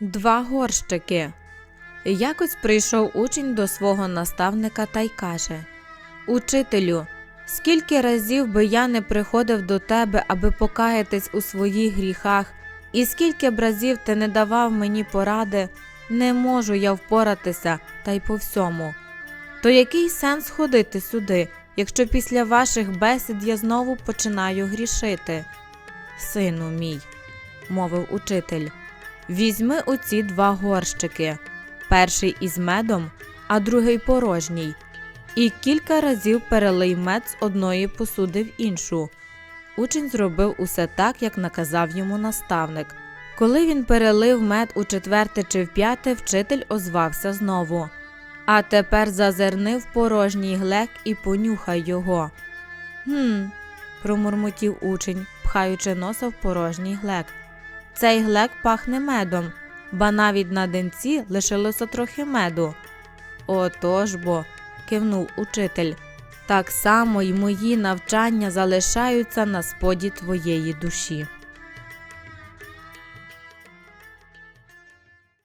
Два горщики. Якось прийшов учень до свого наставника та й каже Учителю, скільки разів би я не приходив до тебе, аби покаятись у своїх гріхах, і скільки б разів ти не давав мені поради, не можу я впоратися та й по всьому. То який сенс ходити сюди, якщо після ваших бесід я знову починаю грішити? Сину мій, мовив учитель, візьми оці два горщики, перший із медом, а другий порожній, і кілька разів перелий мед з одної посуди в іншу. Учень зробив усе так, як наказав йому наставник. Коли він перелив мед у четверте чи в п'яте, вчитель озвався знову. А тепер зазирни в порожній глек і понюхай його. Гм, промурмотів учень, пхаючи носа в порожній глек. Цей глек пахне медом, ба навіть на денці лишилося трохи меду. Отож бо, кивнув учитель, так само й мої навчання залишаються на споді твоєї душі.